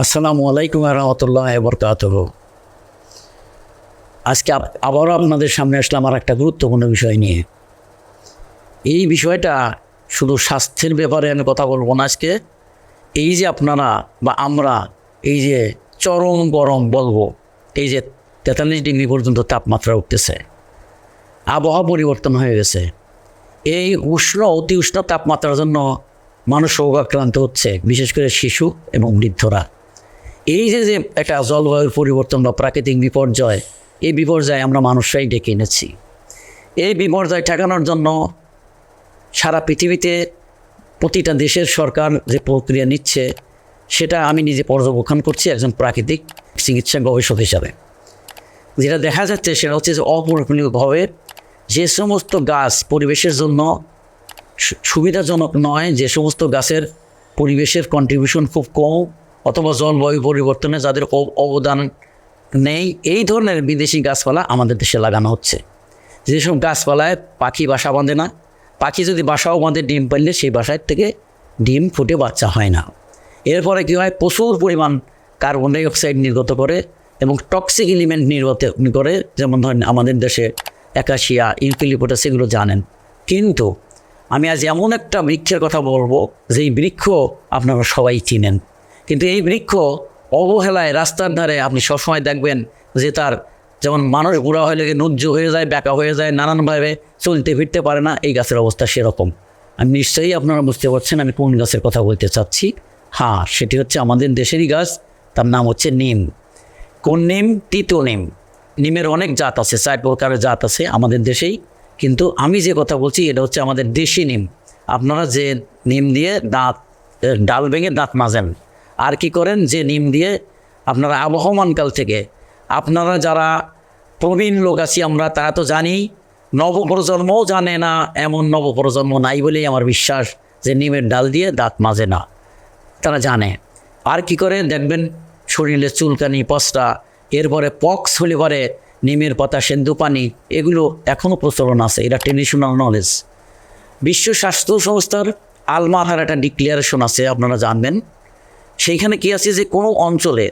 আসসালামু আলাইকুম রহমতুল্লাহ বরকাত আজকে আবারও আপনাদের সামনে আসলাম আর একটা গুরুত্বপূর্ণ বিষয় নিয়ে। এই বিষয়টা শুধু স্বাস্থ্যের ব্যাপারে আমি কথা বলব না আজকে, এই যে আপনারা বা আমরা এই যে চরম গরম বলব, এই যে তেতাল্লিশ ডিগ্রি পর্যন্ত তাপমাত্রা উঠতেছে, আবহাওয়া পরিবর্তন হয়ে গেছে, এই উষ্ণ, অতি উষ্ণ তাপমাত্রার জন্য মানুষ রোগাক্রান্ত হচ্ছে, বিশেষ করে শিশু এবং বৃদ্ধরা। এই যে যে একটা জলবায়ুর পরিবর্তন বা প্রাকৃতিক বিপর্যয়, এই বিপর্যয় আমরা মানুষরাই ডেকে এনেছি। এই বিপর্যয় ঠেকানোর জন্য সারা পৃথিবীতে প্রতিটা দেশের সরকার যে প্রক্রিয়া নিচ্ছে, সেটা আমি নিজে পর্যবেক্ষণ করছি একজন প্রাকৃতিক চিকিৎসা গবেষক হিসাবে। যেটা দেখা যাচ্ছে সেটা হচ্ছে যে অপরিকল্পিতভাবে যে সমস্ত গাছ পরিবেশের জন্য সুবিধাজনক নয়, যে সমস্ত গাছের পরিবেশের কন্ট্রিবিউশন খুব কম অথবা জলবায়ু পরিবর্তনে যাদের অবদান নেই, এই ধরনের বিদেশি গাছপালা আমাদের দেশে লাগানো হচ্ছে। যেসব গাছপালায় পাখি বাসা বাঁধে না, পাখি যদি বাসাও বাঁধে, ডিম পারলে সেই বাসার থেকে ডিম ফুটে বাচ্চা হয় না। এরপরে কী হয়? প্রচুর পরিমাণ কার্বন ডাই অক্সাইড নির্গত করে এবং টক্সিক এলিমেন্ট নির্গত, করে, যেমন ধরেন আমাদের দেশে একাশিয়া ইউক্লিপোটাস এগুলো জানেন। কিন্তু আমি আজ এমন একটা বৃক্ষের কথা বলব, যেই বৃক্ষ আপনারা সবাই চিনেন। কিন্তু এই বৃক্ষ অবহেলায় রাস্তার ধারে আপনি সবসময় দেখবেন যে তার যেমন মানুষ বুড়া হয়ে লেগে নুজ্জ হয়ে যায়, ব্যাকা হয়ে যায়, নানানভাবে চলতে ফিরতে পারে না, এই গাছের অবস্থা সেরকম। আমি নিশ্চয়ই আপনারা বুঝতে পারছেন আমি কোন গাছের কথা বলতে চাচ্ছি। হ্যাঁ সেটি হচ্ছে আমাদের দেশেরই গাছ, তার নাম হচ্ছে নিম। কোন নিম? তিতো নিম। নিমের অনেক জাত আছে, চার প্রকারের জাত আছে আমাদের দেশেই। কিন্তু আমি যে কথা বলছি, এটা হচ্ছে আমাদের দেশি নিম। আপনারা যে নিম দিয়ে দাঁত ডাল ভেঙে দাঁত মাজেন আর কি করেন? যে নিম দিয়ে আপনারা আবহমানকাল থেকে আপনারা যারা প্রবীণ লোক আছি আমরা, তারা তো জানি, নবপ্রজন্মও জানে না, এমন নবপ্রজন্ম নাই বলেই আমার বিশ্বাস যে নিমের ডাল দিয়ে দাঁত মাজে না। তারা জানে। আর কি করে? দেখবেন শরীরে চুলকানি পস্তা এরপরে পক্স হলে পরে নিমের পাতা সেন্দু পানি, এগুলো এখনও প্রচলন আছে। এটা ট্রেডিশনাল নলেজ বিশ্ব স্বাস্থ্য সংস্থার আলমারহার একটা ডিক্লিয়ারেশন আছে, আপনারা জানবেন। সেইখানে কি আছে যে কোনো অঞ্চলে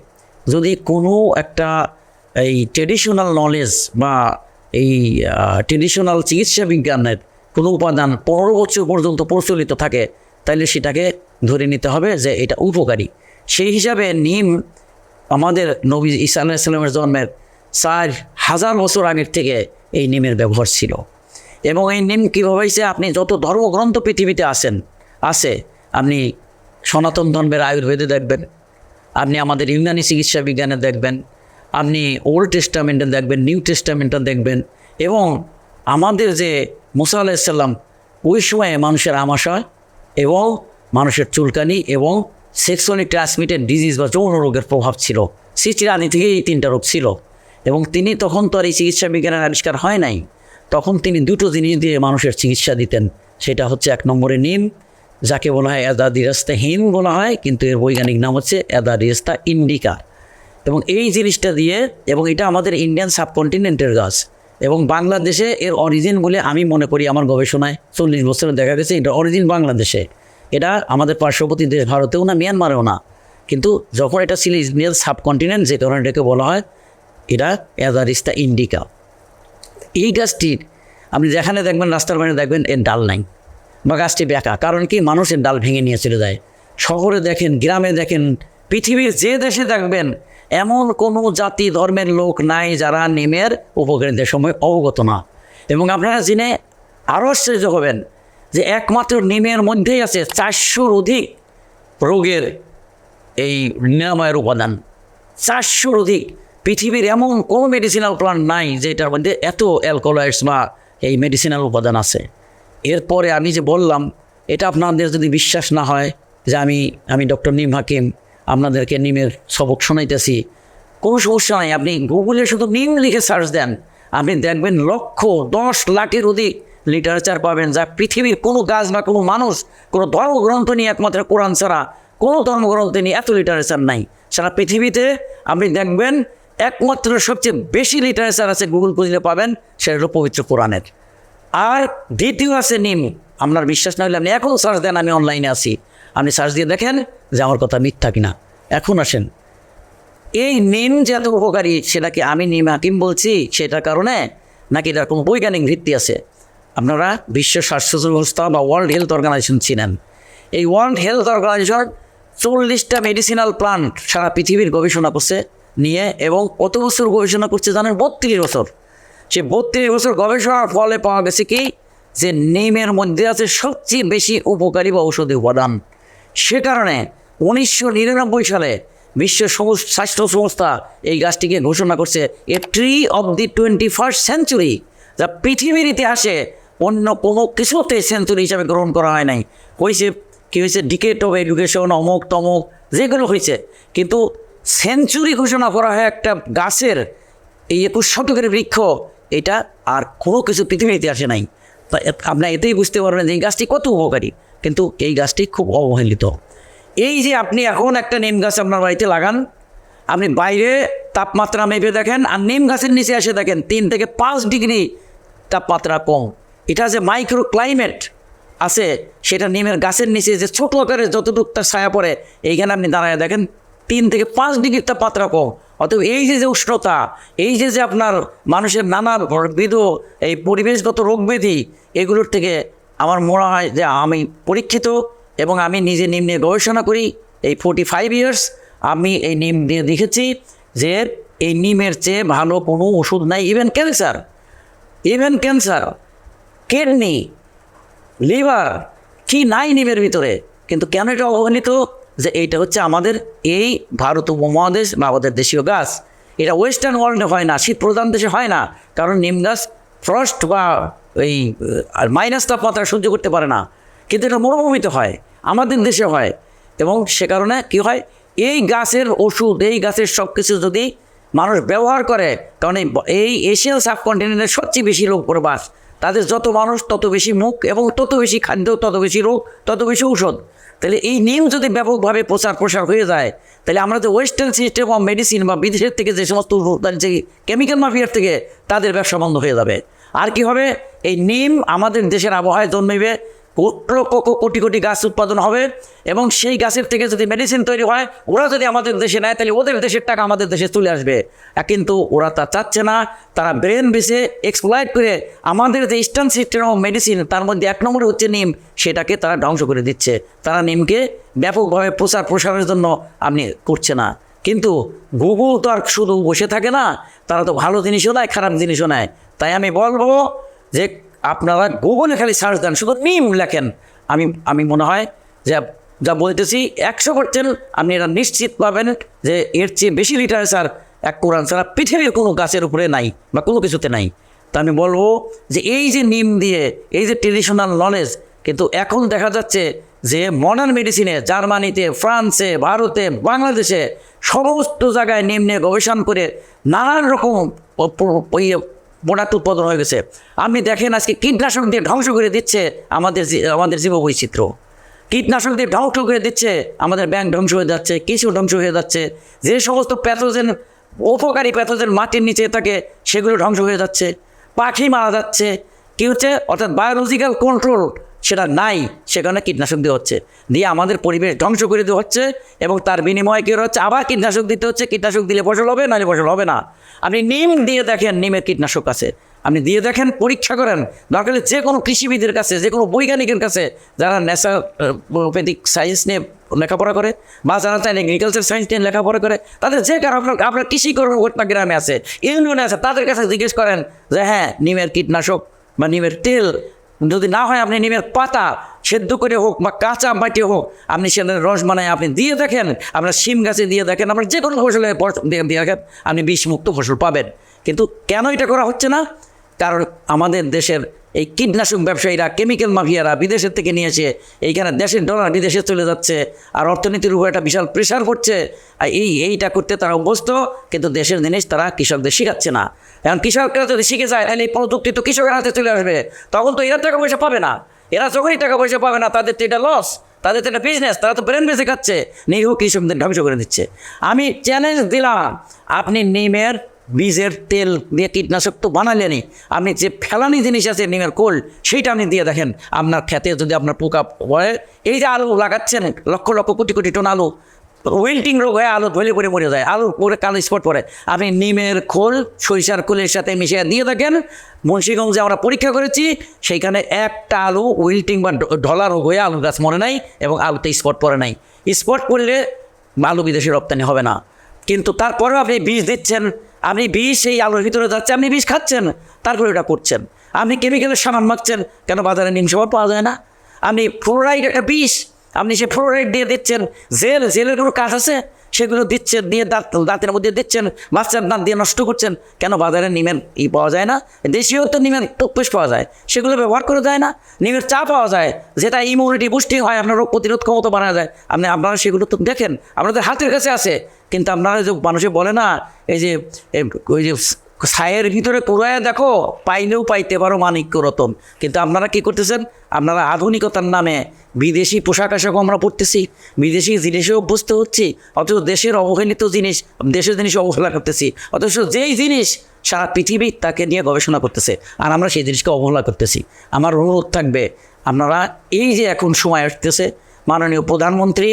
যদি কোনো একটা এই ট্রেডিশনাল নলেজ বা এই ট্রেডিশনাল চিকিৎসা বিজ্ঞানের কোনো উপাদান পনেরো বছর পর্যন্ত প্রচলিত থাকে তাহলে সেটাকে ধরে নিতে হবে যে এটা উপকারী। সেই হিসাবে নিম আমাদের নবী ঈসা আলাইসাল্লামের জন্মের চার হাজার বছর আগের থেকে এই নিমের ব্যবহার ছিল। এবং এই নিম কীভাবে আপনি যত ধর্মগ্রন্থ পৃথিবীতে আছেন, আছে, আপনি সনাতন ধর্মের আয়ুর্বেদে দেখবেন, আপনি আমাদের ইউনানি চিকিৎসা বিজ্ঞানে দেখবেন, আপনি ওল্ড টেস্টামেন্টে দেখবেন, নিউ টেস্টামেন্টে দেখবেন, এবং আমাদের যে মুসা আলাইসাল্লাম ওই সময়ে মানুষের আমাশয় এবং মানুষের চুলকানি এবং সেক্সুয়ালি ট্রান্সমিটেড ডিজিজ বা যৌন রোগের প্রভাব ছিল। সিচিরানি থেকে এই তিনটা রোগ ছিল। এবং তিনি তখন তো আর এই চিকিৎসা বিজ্ঞানের আবিষ্কার হয় নাই। তখন তিনি দুটো জিনিস দিয়ে মানুষের চিকিৎসা দিতেন, সেটা হচ্ছে এক নম্বরে নিম যাকে বলা হয় অ্যাদা দিরাস্তা হিম বলা হয়, কিন্তু এর বৈজ্ঞানিক নাম হচ্ছে অ্যাদা দিরাস্তা ইন্ডিকা। এবং এই জিনিসটা দিয়ে, এবং এটা আমাদের ইন্ডিয়ান সাবকন্টিনেন্টের গাছ। এবং বাংলাদেশে এর অরিজিন বলে আমি মনে করি আমার গবেষণায় চল্লিশ বছরে দেখা গেছে এটা অরিজিন বাংলাদেশে। এটা আমাদের পার্শ্ববর্তী দেশ ভারতেও না মিয়ানমারেও না। কিন্তু যখন এটা ছিল ইন্ডিয়ান সাবকন্টিনেন্ট যে কারণে এটাকে বলা হয়, এটা অ্যাদারিস্তা ইন্ডিকা। এই গাছটির, আপনি যেখানে দেখবেন, রাস্তার বাইরে দেখবেন, এর ডাল নাই। বা গাছটি বেঁকা। কারণ কি? মানুষের ডাল ভেঙে নিয়ে চলে যায়। শহরে দেখেন, গ্রামে দেখেন, পৃথিবীর যে দেশে দেখবেন এমন কোনো জাতি, ধর্মের লোক নাই যারা নিমের উপকারিতার সময় অবগত না। এবং আপনারা জেনে আরও আশ্চর্য হবেন যে একমাত্র নিমের মধ্যেই আছে চারশোর অধিক রোগের এই নিরাময়ের উপাদান। চারশোর অধিক। পৃথিবীর এমন কোনো মেডিসিনাল প্লান্ট নাই যেটার মধ্যে এত অ্যালকোলয়েডস বা এই মেডিসিনাল উপাদান আছে। এরপরে আমি যে বললাম, এটা আপনাদের যদি বিশ্বাস না হয় যে আমি আমি ডক্টর নিম হাকিম, আপনাদেরকে নিমের সবক শোনাইতেছি। কোনো সমস্যা নাই, আপনি গুগলে শুধু নিম লিখে সার্চ দেন। আপনি দেখবেন লক্ষ দশ লাখের অধিক লিটারেচার পাবেন, যা পৃথিবীর কোনো গাছ বা কোনো মানুষ, কোনো ধর্মগ্রন্থ নিয়ে একমাত্র কোরআন ছাড়া, কোনো ধর্মগ্রন্থ নিয়ে এত লিটারেচার নাই। সারা পৃথিবীতে আপনি দেখবেন একমাত্র সবচেয়ে বেশি লিটারেচার আছে গুগল খুঁজলে পাবেন, সেটা হলো পবিত্র কোরআনের। আর দ্বিতীয় আছে নিম। আপনার বিশ্বাস না হলে আপনি এখনও সার্চ দেন, আমি অনলাইনে আছি। আপনি সার্চ দিয়ে দেখেন যে আমার কথা মিথ্যা কিনা। এখন আসেন। এই নিম যে এত উপকারী, সেটা কি আমি নিম হাকিম বলছি? সেটার কারণে নাকি এটার কোনো বৈজ্ঞানিক ভিত্তি আছে? আপনারা বিশ্ব স্বাস্থ্য সংস্থা বা ওয়ার্ল্ড হেলথ অর্গানাইজেশন ছিলেন এই ওয়ার্ল্ড হেলথ অর্গানাইজেশন চল্লিশটা মেডিসিনাল প্লান্ট সারা পৃথিবীর গবেষণা করছে, নিয়ে এবং কত বছর গবেষণা করছে জানেন? বত্রিশ বছর। সে বত্রিশ বছর গবেষণার ফলে পাওয়া গেছে কি? যে নিমের মধ্যে আছে সবচেয়ে বেশি উপকারী বা ঔষধি উপাদান। সে কারণে উনিশশো নিরানব্বই সালে বিশ্ব স্বাস্থ্য সংস্থা এই গাছটিকে ঘোষণা করছে a tree of the twenty first century, যা পৃথিবীর ইতিহাসে অন্য কোনো কিছুতে সেঞ্চুরি হিসাবে গ্রহণ করা হয় নাই। হয়েছে কী হয়েছে? ডিকেট অফ এডুকেশন, অমুক তমুক, যেগুলো হয়েছে। কিন্তু সেঞ্চুরি ঘোষণা করা হয় একটা গাছের এই একুশ শতকের বৃক্ষ এটা আর কোনো কিছু পৃথিবীর ইতিহাসে নাই। এ- এতেই বুঝতে পারবেন যে এই গাছটি কত উপকারী। কিন্তু এই গাছটি খুব অবহেলিত। এই যে আপনি এখন একটা নিম গাছ আপনার বাড়িতে লাগান, আপনি বাইরে তাপমাত্রা মেপে দেখেন আর নিম গাছের নিচে এসে দেখেন তিন থেকে পাঁচ ডিগ্রি তাপমাত্রা কম। এটা যে মাইক্রো ক্লাইমেট আছে, সেটা নিমের গাছের নিচে যে ছোট আকারে যতটুকু তার ছায়া পড়ে, এইখানে আপনি দাঁড়ায় দেখেন তিন থেকে পাঁচ ডিগ্রির তাপমাত্রা কম অতএব এই যে যে উষ্ণতা, এই যে যে আপনার মানুষের নানা বিধ এই পরিবেশগত রোগ ব্যাধি এগুলোর থেকে আমার মনে হয় যে আমি পরীক্ষিত এবং আমি নিজে নিম নিয়ে গবেষণা করি, এই ফোর্টি ফাইভ ইয়ার্স আমি এই নিম দিয়ে দেখেছি যে এই নিমের চেয়ে ভালো কোনো ওষুধ নাই। Even cancer even cancer kidney liver কি নাই নিমের ভিতরে? কিন্তু কেন এটা অবহেলিত যে এইটা হচ্ছে আমাদের এই ভারত উপমহাদেশ বা আমাদের দেশীয় গাছ। এটা ওয়েস্টার্ন ওয়ার্ল্ডে হয় না, শীত প্রধান দেশে হয় না, কারণ নিম গাছ ফ্রস্ট বা এই মাইনাস তাপমাত্রা সহ্য করতে পারে না। কিন্তু এটা মরুভূমিতে হয়, আমাদের দেশে হয়। এবং সে কারণে কী হয়, এই গাছের ওষুধ, এই গাছের সব কিছু যদি মানুষ ব্যবহার করে, কারণ এই এশিয়ান সাবকন্টিনেন্টের সবচেয়ে বেশি লোক প্রবাস, তাদের যত মানুষ তত বেশি মুখ এবং তত বেশি খাদ্য, তত বেশি রোগ, তত বেশি ঔষধ। তাহলে এই নিয়ম যদি ব্যাপকভাবে প্রচার প্রসার হয়ে যায়, তাহলে আমরা যে ওয়েস্টার্ন সিস্টেম অফ মেডিসিন বা বিদেশের থেকে যে সমস্ত যে কেমিক্যাল মাফিয়ার থেকে তাদের ব্যবসা বন্ধ হয়ে যাবে। আর কি হবে? এই নিম আমাদের দেশের আবহাওয়ায় জন্মেবে কোটি কোটি গাছ উৎপাদন হবে এবং সেই গাছের থেকে যদি মেডিসিন তৈরি হয়, ওরা যদি আমাদের দেশে নেয়, তাহলে ওদের দেশের টাকা আমাদের দেশে চলে আসবে। কিন্তু ওরা তা চাচ্ছে না, তারা ব্রেন বেসে এক্সপ্লয়েট করে আমাদের যে ইস্টার্ন সিস্টেম অফ মেডিসিন তার মধ্যে এক নম্বরে হচ্ছে নিম, সেটাকে তারা ধ্বংস করে দিচ্ছে। তারা নিমকে ব্যাপকভাবে প্রচার প্রসারের জন্য আপনি করছে না। কিন্তু গুগল তো আর শুধু বসে থাকে না, তারা তো ভালো জিনিসও নেয় খারাপ জিনিসও নেয়। তাই আমি বলব যে আপনারা গুগলে খালি সার্চ দেন, শুধু নিম লেখেন। আমি আমি মনে হয় যে যা বলতেছি, একশো পার্সেন্ট আপনি এটা নিশ্চিত পাবেন যে এর চেয়ে বেশি লিটারেচার এক কোরআন ছাড়া পৃথিবীর কোনো গাছের উপরে নাই বা কোনো কিছুতে নাই। তা আমি বলব যে এই যে নিম দিয়ে, এই যে ট্রেডিশনাল নলেজ কিন্তু এখন দেখা যাচ্ছে যে মডার্ন মেডিসিনে জার্মানিতে, ফ্রান্সে, ভারতে, বাংলাদেশে সমস্ত জায়গায় নিম নিয়ে গবেষণা করে নানান রকম ইয়ে প্রোডাক্ট উৎপাদন হয়ে গেছে। আপনি দেখেন আজকে কীটনাশক দিয়ে ধ্বংস করে দিচ্ছে আমাদের আমাদের জীববৈচিত্র্য। কীটনাশক দিয়ে ধ্বংস করে দিচ্ছে, আমাদের ব্যাংক ধ্বংস হয়ে যাচ্ছে, কিছু ধ্বংস হয়ে যাচ্ছে। যে সমস্ত প্যাথোজেন উপকারী প্যাথোজেন মাটির নিচে থাকে, সেগুলো ধ্বংস হয়ে যাচ্ছে। পাখি মারা যাচ্ছে। কী হচ্ছে? অর্থাৎ বায়োলজিক্যাল কন্ট্রোল সেটা নাই সেখানে কীটনাশক দেওয়া হচ্ছে। দিয়ে আমাদের পরিবেশ ধ্বংস করে দেওয়া হচ্ছে এবং তার বিনিময়ে কী হচ্ছে? আবার কীটনাশক দিতে হচ্ছে। কীটনাশক দিলে ফসল হবে, নাহলে ফসল হবে না। আপনি নিম দিয়ে দেখেন, নিমের কীটনাশক আছে। আপনি দিয়ে দেখেন, পরীক্ষা করেন। দরকার যে কোনো কৃষিবিদের কাছে যে কোনো বৈজ্ঞানিকের কাছে, যারা ন্যাচারোপ্যাথিক সায়েন্স নিয়ে লেখাপড়া করে বা যারা চান এগ্রিকালচার সায়েন্স নিয়ে লেখাপড়া করে, তাদের যে কারণ আপনার আপনার কৃষি কর্মকর্তা গ্রামে আছে, ইউনিয়নে আছে, তাদের কাছে জিজ্ঞেস করেন যে হ্যাঁ নিমের কীটনাশক বা নিমের তেল যদি না হয় আপনি নিমের পাতা সেদ্ধ করে হোক বা কাঁচা মাটি হোক, আপনি সেখানে রস বানায় আপনি দিয়ে দেখেন, আপনার শিম গাছে দিয়ে দেখেন, আপনার যে কোনো ফসলে দিয়ে দেখেন, আপনি বিষমুক্ত ফসল পাবেন। কিন্তু কেন এটা করা হচ্ছে না? কারণ আমাদের দেশের এই কীটনাশক ব্যবসায়ীরা কেমিক্যাল মাফিয়ারা বিদেশের থেকে নিয়েছে এইখানে দেশের ডলার বিদেশে চলে যাচ্ছে আর অর্থনীতির উপর একটা বিশাল প্রেশার পড়ছে আর এই, এইটা করতে তারা অভ্যস্ত, কিন্তু দেশের জিনিস তারা কৃষকদের শিখাচ্ছে না। এখন কৃষকরা যদি শিখে যায়, তাহলে এই প্রযুক্তি তো কৃষকের হাতে চলে আসবে। তখন তো এরা টাকা পয়সা পাবে না। এরা যখনই টাকা পয়সা পাবে না, তাদের তো এটা লস তাদের তো এটা বিজনেস তারা তো ব্রেন বেঁচে খাচ্ছে। নিরীহ কৃষকদের ধ্বংস করে দিচ্ছে। আমি চ্যালেঞ্জ দিলাম, আপনি নিমের বীজের তেল দিয়ে কীটনাশক তো বানালেনই। আপনি যে ফেলানি জিনিস আছে নিমের কোল, সেইটা আপনি দিয়ে দেখেন। আপনার খেতে যদি আপনার পোকা পড়ে, এই যে আলু লাগাচ্ছেন, লক্ষ লক্ষ কোটি কোটি টন আলু ওয়েল্টিং রোগ হয়ে আলু ধলে পরে মরে যায় আলু পরে কালো স্পট পরে আপনি নিমের খোল, সরিষার খোলের সাথে মিশিয়ে দিয়ে থাকেন মুন্সিগঞ্জে আমরা পরীক্ষা করেছি, সেইখানে একটা আলু উইল্টিং বা ড- ঢলা রোগ হয়ে আলু গাছ মরে নাই এবং আলুতে স্পট পড়ে নাই। স্পট পড়লে আলু বিদেশে রপ্তানি হবে না। কিন্তু তারপরেও আপনি বীজ দিচ্ছেন আপনি বিষ এই আলুর ভিতরে যাচ্ছে আপনি বিষ খাচ্ছেন, তারপরে ওটা করছেন। আপনি কেমিক্যালের সামান মাখছেন, কেন বাজারে নিম সাবান পাওয়া যায় না? আপনি ফ্লোরাইড একটা বিষ, আপনি সে ফ্লোরাইড দিয়ে দিচ্ছেন, জেল, জেলের কোনো কাজ আছে? সেগুলো দিচ্ছেন, দিয়ে দাঁত, দাঁতের মধ্যে দিচ্ছেন বাচ্চার দাঁত দিয়ে নষ্ট করছেন, কেন বাজারে নিমের ই পাওয়া যায় না? দেশীয় তো নিমের টুকপেশ পাওয়া যায়, সেগুলো ব্যবহার করা যায় না। নিমের চা পাওয়া যায়, যেটা ইমিউনিটি বুস্টিং হয়, আপনার রোগ প্রতিরোধ ক্ষমতা বানা যায় আপনি, আপনারা সেগুলো তো দেখেন, আপনাদের হাতের কাছে আছে। কিন্তু আপনারা যে মানুষে বলে না, এই যে ওই যে ছায়ের ভিতরে কুড়ায় দেখো, পাইলেও পাইতে পারো মানিক্য রতন। কিন্তু আপনারা কি করতেছেন? আপনারা আধুনিকতার নামে বিদেশি পোশাক আশাকও আমরা পড়তেছি বিদেশি জিনিসে অভ্যস্ত হচ্ছি, অথচ দেশের অবহেলিত জিনিস, দেশের জিনিস অবহেলা করতেছি, অথচ যেই জিনিস সারা পৃথিবী তাকে নিয়ে গবেষণা করতেছে, আর আমরা সেই জিনিসকে অবহেলা করতেছি। আমার অনুরোধ থাকবে, আপনারা এই যে এখন সময় আসতেছে মাননীয় প্রধানমন্ত্রী,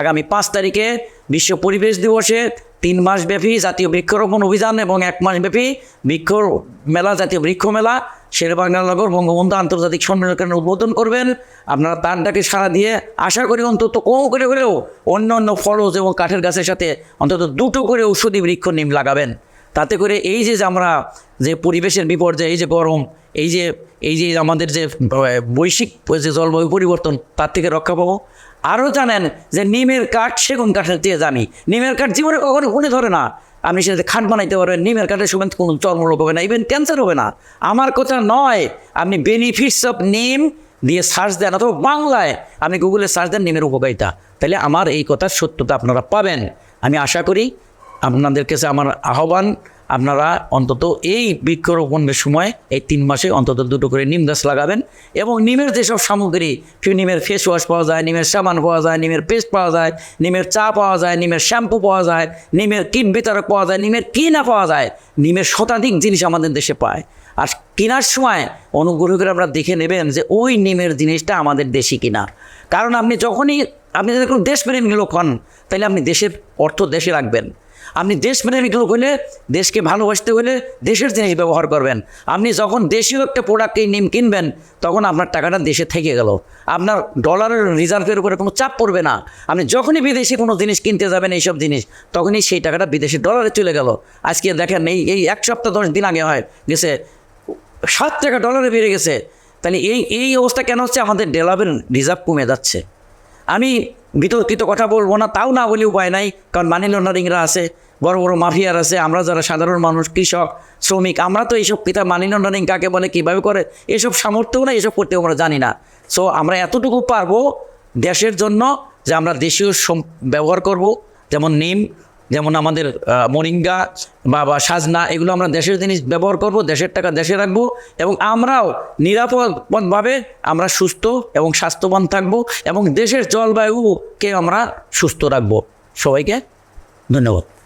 আগামী পাঁচ তারিখে বিশ্ব পরিবেশ দিবসে তিন মাসব্যাপী জাতীয় বৃক্ষরোপণ অভিযান এবং এক মাসব্যাপী বৃক্ষ মেলা, জাতীয় বৃক্ষ মেলা শেরবাংলানগর বঙ্গবন্ধু আন্তর্জাতিক সম্মেলনের উদ্বোধন করবেন। আপনারা তার ডাকে সাড়া দিয়ে আশা করি অন্তত কম করে হলেও অন্য অন্য ফলজ এবং কাঠের গাছের সাথে অন্তত দুটো করে ঔষধি বৃক্ষ নিম লাগাবেন। তাতে করে এই যে আমরা যে পরিবেশের বিপর্যয়, এই যে গরম, এই যে এই যে আমাদের যে বৈশ্বিক যে জলবায়ু পরিবর্তন, তার থেকে রক্ষা পাবো। আরও জানেন যে নিমের কাঠ, সেগুন কাঠের দিয়ে জানি। নিমের কাঠ জীবনে কখনো গুণে ধরে না। আপনি সেটাতে খাট বানাইতে পারবেন, নিমের কাঠের সময় কোনো চর্মরোগ হবে না ইভেন ক্যান্সার হবে না। আমার কথা নয়, আপনি বেনিফিটস অফ নিম দিয়ে সার্চ দেন, অথবা বাংলায় আপনি গুগলে সার্চ দেন নিমের উপকারিতা। তাহলে আমার এই কথার সত্যতা আপনারা পাবেন। আমি আশা করি আপনাদের কাছে আমার আহ্বান, আপনারা অন্তত এই বৃক্ষরোপণের সময়, এই তিন মাসে অন্তত দুটো করে নিম গাছ লাগাবেন এবং নিমের যেসব সামগ্রী নিমের ফেস ওয়াশ পাওয়া যায়, নিমের সাবান পাওয়া যায়, নিমের পেস্ট পাওয়া যায়, নিমের চা পাওয়া যায়, নিমের শ্যাম্পু পাওয়া যায়, নিমের কিট বিতরক পাওয়া যায়, নিমের কি না পাওয়া যায়, নিমের শতাধিক জিনিস আমাদের দেশে পায়। আর কেনার সময় অনুগ্রহ করে আপনারা দেখে নেবেন যে ওই নিমের জিনিসটা আমাদের দেশি কিনা। কারণ আপনি যখনই, আপনি যদি কোনো দেশপ্রেমী লোক হন, তাহলে আপনি দেশের অর্থ দেশে রাখবেন। আপনি দেশপ্রেমিক লোক হলে, দেশকে ভালোবাসতে হলে দেশের জিনিস ব্যবহার করবেন। আপনি যখন দেশীয় একটা প্রোডাক্ট নিম কিনবেন, তখন আপনার টাকাটা দেশে থেকে গেল। আপনার ডলারের রিজার্ভের উপরে কোনো চাপ পড়বে না। আপনি যখনই বিদেশি কোনো জিনিস কিনতে যাবেন, এইসব জিনিস, তখনই সেই টাকাটা বিদেশি ডলারে চলে গেল। আজকে দেখেন, এই এই এক সপ্তাহ দশ দিন আগে হয়, গেছে সাত টাকা ডলারে বেড়ে গেছে। তাহলে এই এই অবস্থা কেন হচ্ছে? আমাদের ডেলাবের রিজার্ভ কমে যাচ্ছে। আমি বিতর্কিত কথা বলব না, তাও না বলে উপায় নাই, কারণ মানি লন্ডারিংরা আছে, বড় বড় মাফিয়ার আছে, আমরা যারা সাধারণ মানুষ, কৃষক, শ্রমিক, আমরা তো এইসব কিতাব মানি লন্ডারিং কাকে বলে, কীভাবে করে, এসব সামর্থ্যও না এসব করতেও আমরা জানি না। সো আমরা এতটুকু পারব দেশের জন্য যে আমরা দেশীয় ব্যবহার করব, যেমন নিম যেমন আমাদের মরিঙ্গা বা বা সাজনা, এগুলো আমরা দেশের জিনিস ব্যবহার করব, দেশের টাকা দেশে রাখব এবং আমরাও নিরাপদভাবে আমরা সুস্থ এবং স্বাস্থ্যবান থাকব এবং দেশের জলবায়ুকে আমরা সুস্থ রাখব। সবাইকে ধন্যবাদ।